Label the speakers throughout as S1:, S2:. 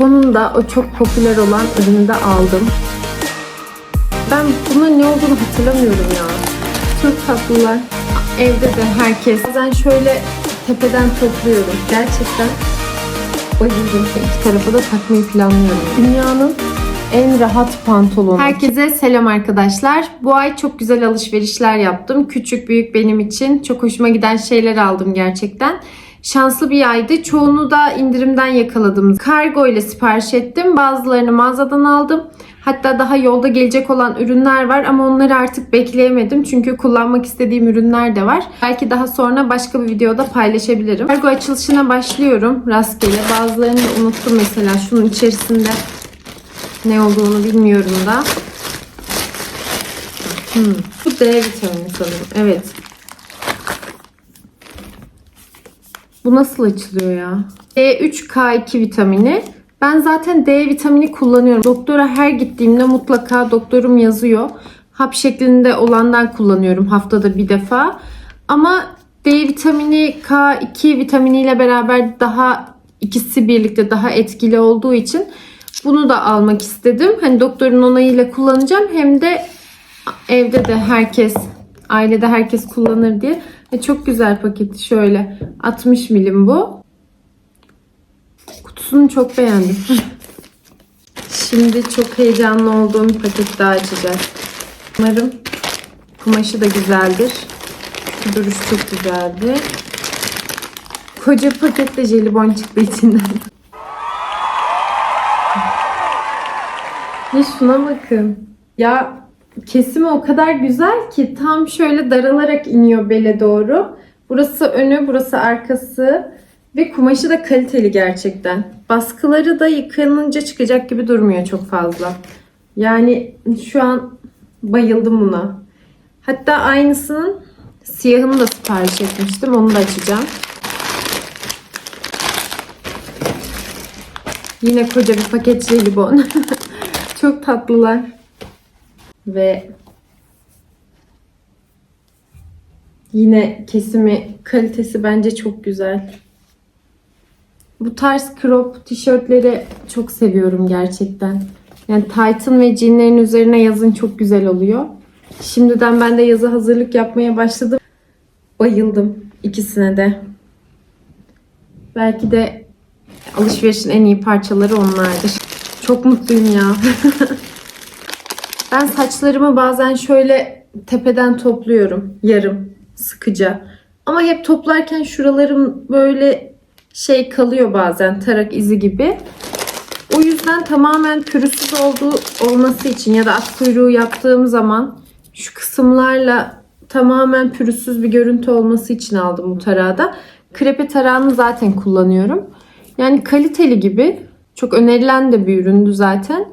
S1: Sonunda o çok popüler olan ürünü de aldım. Ben bunun ne olduğunu hatırlamıyorum ya. Çok tatlılar. Evde de herkes. Bazen şöyle tepeden topluyorum. Gerçekten bayıldım. İki tarafa da takmayı planlıyorum. Dünyanın en rahat pantolonu. Herkese selam arkadaşlar. Bu ay çok güzel alışverişler yaptım. Küçük büyük benim için. Çok hoşuma giden şeyler aldım gerçekten. Şanslı bir aydı. Çoğunu da indirimden yakaladım. Kargo ile sipariş ettim. Bazılarını mağazadan aldım. Hatta daha yolda gelecek olan ürünler var ama onları artık bekleyemedim. Çünkü kullanmak istediğim ürünler de var. Belki daha sonra başka bir videoda paylaşabilirim. Kargo açılışına başlıyorum rastgele. Bazılarını da unuttum mesela. Şunun içerisinde ne olduğunu bilmiyorum da. Hmm. Bu D vitamini sanırım. Evet. Bu nasıl açılıyor ya? D3K2 vitamini. Ben zaten D vitamini kullanıyorum. Doktora her gittiğimde mutlaka doktorum yazıyor. Hap şeklinde olandan kullanıyorum haftada bir defa. Ama D vitamini K2 vitaminiyle beraber daha ikisi birlikte daha etkili olduğu için bunu da almak istedim. Hani doktorun onayıyla kullanacağım hem de evde de herkes ailede herkes kullanır diye. Ve çok güzel paketi şöyle 60 milim bu. Kutusunu çok beğendim. Şimdi çok heyecanlı olduğum bir paket daha açacağız. Umarım kumaşı da güzeldir. Duruş çok güzeldi. Koca pakette jelibon çıktı içinden. Ya şuna bakın. Ya kesimi o kadar güzel ki tam şöyle daralarak iniyor bele doğru. Burası önü, burası arkası ve kumaşı da kaliteli gerçekten. Baskıları da yıkanınca çıkacak gibi durmuyor çok fazla. Yani şu an bayıldım buna. Hatta aynısının siyahını da sipariş etmiştim. Onu da açacağım. Yine koca bir paket jelibon. Çok tatlılar. Ve yine kesimi kalitesi bence çok güzel. Bu tarz crop tişörtleri çok seviyorum gerçekten. Yani Titan ve jeanlerin üzerine yazın çok güzel oluyor. Şimdiden ben de yazı hazırlık yapmaya başladım. Bayıldım ikisine de. Belki de alışverişin en iyi parçaları onlardır. Çok mutluyum ya. ben saçlarımı bazen şöyle tepeden topluyorum. Yarım sıkıca. Ama hep toplarken şuralarım böyle şey kalıyor bazen tarak izi gibi. O yüzden tamamen pürüzsüz olduğu olması için ya da at kuyruğu yaptığım zaman şu kısımlarla tamamen pürüzsüz bir görüntü olması için aldım bu tarağı da. Krepe tarağını zaten kullanıyorum. Yani kaliteli gibi. Çok önerilen de bir üründü zaten.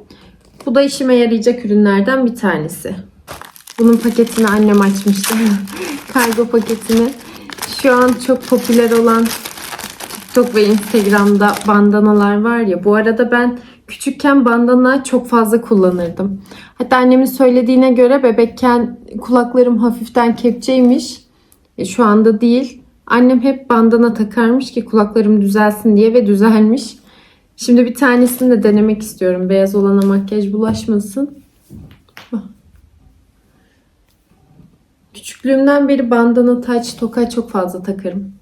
S1: Bu da işime yarayacak ürünlerden bir tanesi. Bunun paketini annem açmıştı. Kargo paketini. Şu an çok popüler olan TikTok ve Instagram'da bandanalar var ya. Bu arada ben küçükken bandana çok fazla kullanırdım. Hatta annemin söylediğine göre bebekken kulaklarım hafiften kepçeymiş. E, şu anda değil. Annem hep bandana takarmış ki kulaklarım düzelsin diye ve düzelmiş. Şimdi bir tanesini de denemek istiyorum. Beyaz olana makyaj bulaşmasın. Ah. Küçüklüğümden beri bandana, taç, toka çok fazla takarım.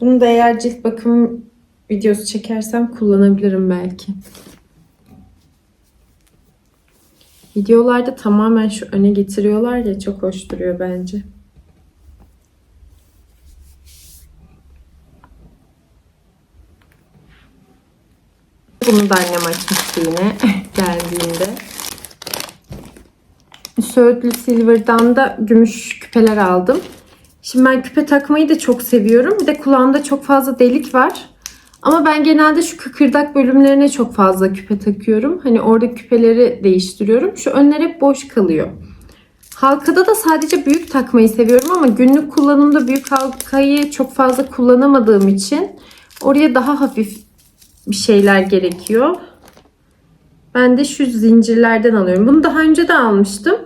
S1: Bunu da eğer cilt bakım videosu çekersem kullanabilirim belki. Videolarda tamamen şu öne getiriyorlar ya çok hoş duruyor bence. Bunu da annem açmıştı yine geldiğinde. Söğütlü Silver'dan da gümüş küpeler aldım. Şimdi ben küpe takmayı da çok seviyorum. Bir de kulağımda çok fazla delik var. Ama ben genelde şu kıkırdak bölümlerine çok fazla küpe takıyorum. Hani orada küpeleri değiştiriyorum. Şu önler hep boş kalıyor. Halkada da sadece büyük takmayı seviyorum ama günlük kullanımda büyük halkayı çok fazla kullanamadığım için oraya daha hafif bir şeyler gerekiyor. Ben de şu zincirlerden alıyorum. Bunu daha önce de almıştım.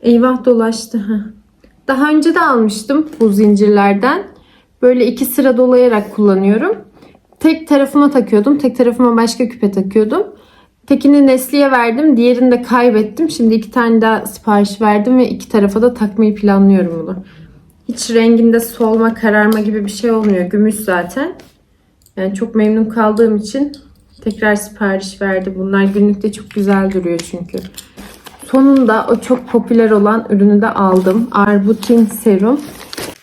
S1: Eyvah dolaştı. Daha önce de almıştım bu zincirlerden. Böyle iki sıra dolayarak kullanıyorum. tek tarafıma takıyordum. Tek tarafıma başka küpe takıyordum. Tekini Nesli'ye verdim. Diğerini de kaybettim. Şimdi iki tane daha sipariş verdim ve iki tarafa da takmayı planlıyorum bunu. Hiç renginde solma, kararma gibi bir şey olmuyor. Gümüş zaten. Yani çok memnun kaldığım için tekrar sipariş verdi. Bunlar günlükte çok güzel duruyor çünkü. Sonunda o çok popüler olan ürünü de aldım. Arbutin serum.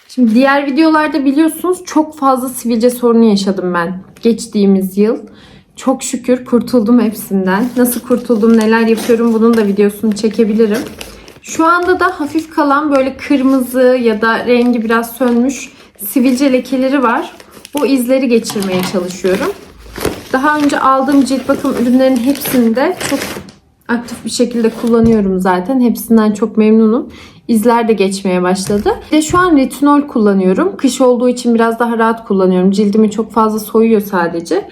S1: Şimdi diğer videolarda biliyorsunuz çok fazla sivilce sorunu yaşadım ben geçtiğimiz yıl. Çok şükür kurtuldum hepsinden. Nasıl kurtuldum, neler yapıyorum bunun da videosunu çekebilirim. Şu anda da hafif kalan böyle kırmızı ya da rengi biraz sönmüş sivilce lekeleri var. Bu izleri geçirmeye çalışıyorum. Daha önce aldığım cilt bakım ürünlerinin hepsini de çok aktif bir şekilde kullanıyorum zaten. Hepsinden çok memnunum. İzler de geçmeye başladı. Bir de şu an retinol kullanıyorum. Kış olduğu için biraz daha rahat kullanıyorum. Cildimi çok fazla soyuyor sadece.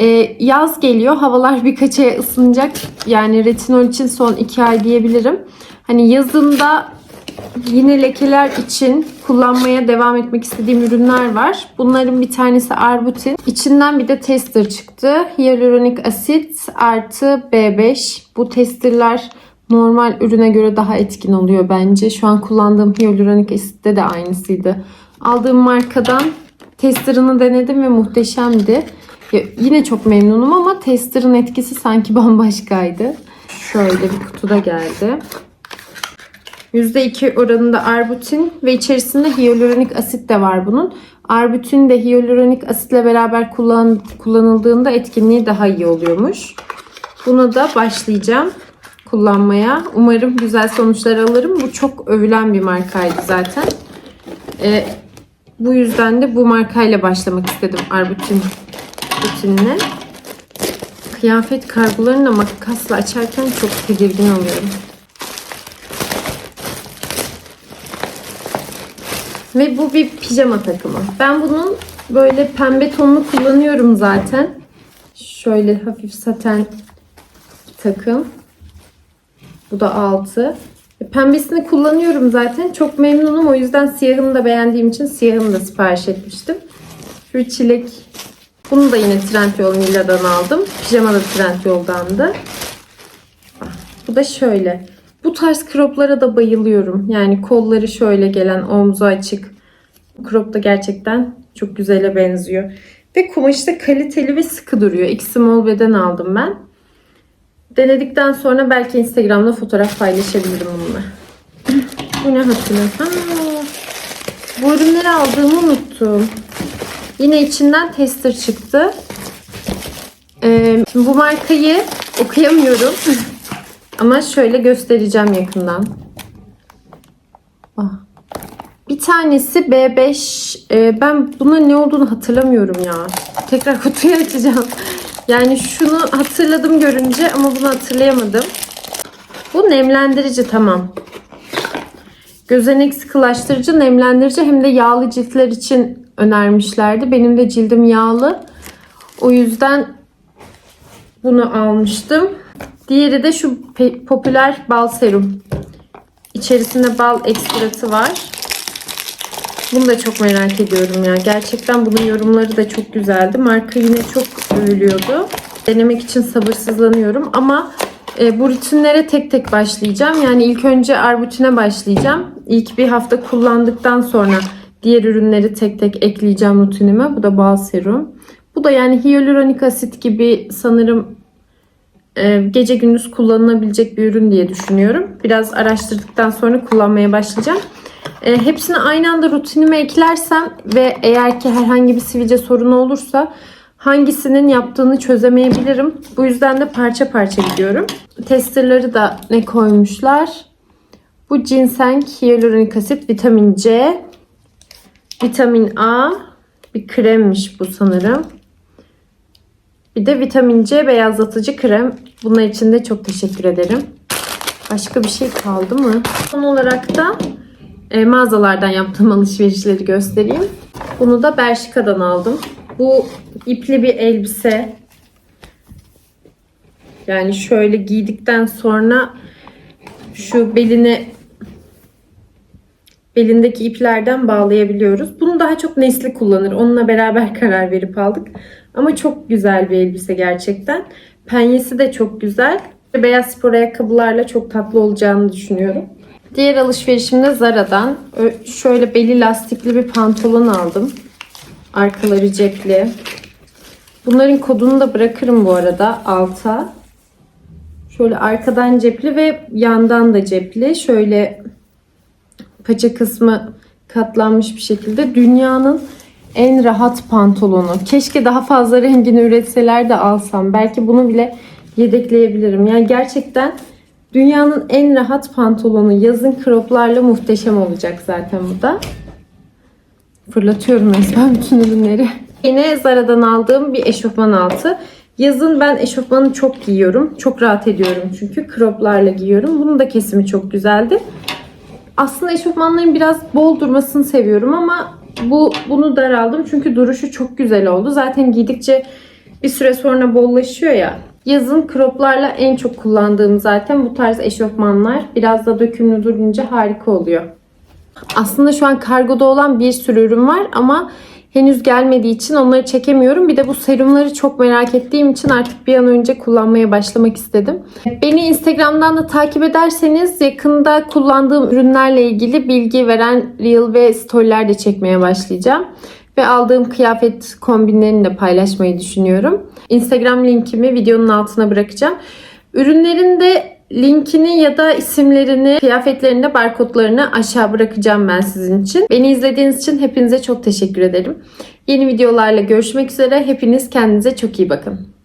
S1: Ee, yaz geliyor. Havalar birkaç ay ısınacak. Yani retinol için son iki ay diyebilirim. Hani yazında yine lekeler için kullanmaya devam etmek istediğim ürünler var. Bunların bir tanesi Arbutin. İçinden bir de tester çıktı. Hyaluronik asit artı B5. Bu testerler normal ürüne göre daha etkin oluyor bence. Şu an kullandığım hyaluronik asitte de aynısıydı. Aldığım markadan testerını denedim ve muhteşemdi. Ya, yine çok memnunum ama testerın etkisi sanki bambaşkaydı. Şöyle bir kutuda geldi. %2 oranında arbutin ve içerisinde hyaluronik asit de var bunun. Arbutin de hyaluronik asitle beraber kullan, kullanıldığında etkinliği daha iyi oluyormuş. Buna da başlayacağım kullanmaya. Umarım güzel sonuçlar alırım. Bu çok övülen bir markaydı zaten. Ee, bu yüzden de bu markayla başlamak istedim Arbutin rutinine. Kıyafet kargolarını da makasla açarken çok tedirgin oluyorum. Ve bu bir pijama takımı. Ben bunun böyle pembe tonunu kullanıyorum zaten. Şöyle hafif saten takım. Bu da altı. E, Pembesini kullanıyorum zaten. Çok memnunum. O yüzden siyahını da beğendiğim için siyahını da sipariş etmiştim. Şu çilek. Bunu da yine Trendyol Milla'dan aldım. Pijama da Trendyol'dandı. Ah, Bu da şöyle. Bu tarz croplara da bayılıyorum. Yani kolları şöyle gelen, omzu açık. Crop da gerçekten çok güzele benziyor. Ve kumaşı da kaliteli ve sıkı duruyor. X small beden aldım ben. Denedikten sonra belki Instagram'da fotoğraf paylaşabilirim bununla. Bu ne hatırlıyorum. Ha, bu ürünleri aldığımı unuttum. Yine içinden tester çıktı. Ee, şimdi bu markayı okuyamıyorum. Ama şöyle göstereceğim yakından. Ah. Bir tanesi B5. Ee, ben buna ne olduğunu hatırlamıyorum ya. Tekrar kutuyu açacağım. Yani şunu hatırladım görünce ama bunu hatırlayamadım. Bu nemlendirici tamam. Gözenek sıkılaştırıcı, nemlendirici hem de yağlı ciltler için önermişlerdi. Benim de cildim yağlı. O yüzden bunu almıştım. Diğeri de şu popüler bal serum. İçerisinde bal ekstratı var. Bunu da çok merak ediyorum ya. Gerçekten bunun yorumları da çok güzeldi. Marka yine çok övülüyordu. Denemek için sabırsızlanıyorum ama e, bu rutinlere tek tek başlayacağım. Yani ilk önce arbutine başlayacağım. İlk bir hafta kullandıktan sonra diğer ürünleri tek tek ekleyeceğim rutinime. Bu da bal serum. Bu da yani hyaluronik asit gibi sanırım gece gündüz kullanılabilecek bir ürün diye düşünüyorum. Biraz araştırdıktan sonra kullanmaya başlayacağım. E, hepsini aynı anda rutinime eklersem ve eğer ki herhangi bir sivilce sorunu olursa hangisinin yaptığını çözemeyebilirim. Bu yüzden de parça parça gidiyorum. Testerları da ne koymuşlar? Bu ginseng, hyaluronik asit, vitamin C, vitamin A, bir kremmiş bu sanırım. Bir de vitamin C beyazlatıcı krem. Bunlar için de çok teşekkür ederim. Başka bir şey kaldı mı? Son olarak da e, mağazalardan yaptığım alışverişleri göstereyim. Bunu da Bershka'dan aldım. Bu ipli bir elbise. Yani şöyle giydikten sonra şu beline belindeki iplerden bağlayabiliyoruz. Bunu daha çok Nesli kullanır. Onunla beraber karar verip aldık. Ama çok güzel bir elbise gerçekten. Penyesi de çok güzel. Beyaz spor ayakkabılarla çok tatlı olacağını düşünüyorum. Diğer alışverişimde Zara'dan şöyle beli lastikli bir pantolon aldım. Arkaları cepli. Bunların kodunu da bırakırım bu arada alta. Şöyle arkadan cepli ve yandan da cepli. Şöyle paça kısmı katlanmış bir şekilde. Dünyanın en rahat pantolonu. Keşke daha fazla rengini üretseler de alsam. Belki bunu bile yedekleyebilirim. Yani gerçekten dünyanın en rahat pantolonu. Yazın kroplarla muhteşem olacak zaten bu da. Fırlatıyorum resmen bütün ürünleri. Yine Zara'dan aldığım bir eşofman altı. Yazın ben eşofmanı çok giyiyorum. Çok rahat ediyorum çünkü. Kroplarla giyiyorum. Bunun da kesimi çok güzeldi. Aslında eşofmanların biraz bol durmasını seviyorum ama bu bunu daraldım çünkü duruşu çok güzel oldu. Zaten giydikçe bir süre sonra bollaşıyor ya. Yazın kroplarla en çok kullandığım zaten bu tarz eşofmanlar. Biraz da dökümlü durunca harika oluyor. Aslında şu an kargoda olan bir sürü ürün var ama henüz gelmediği için onları çekemiyorum. Bir de bu serumları çok merak ettiğim için artık bir an önce kullanmaya başlamak istedim. Beni Instagram'dan da takip ederseniz yakında kullandığım ürünlerle ilgili bilgi veren reel ve storyler de çekmeye başlayacağım. Ve aldığım kıyafet kombinlerini de paylaşmayı düşünüyorum. Instagram linkimi videonun altına bırakacağım. Ürünlerin de linkini ya da isimlerini, kıyafetlerini de barkodlarını aşağı bırakacağım ben sizin için. Beni izlediğiniz için hepinize çok teşekkür ederim. Yeni videolarla görüşmek üzere. Hepiniz kendinize çok iyi bakın.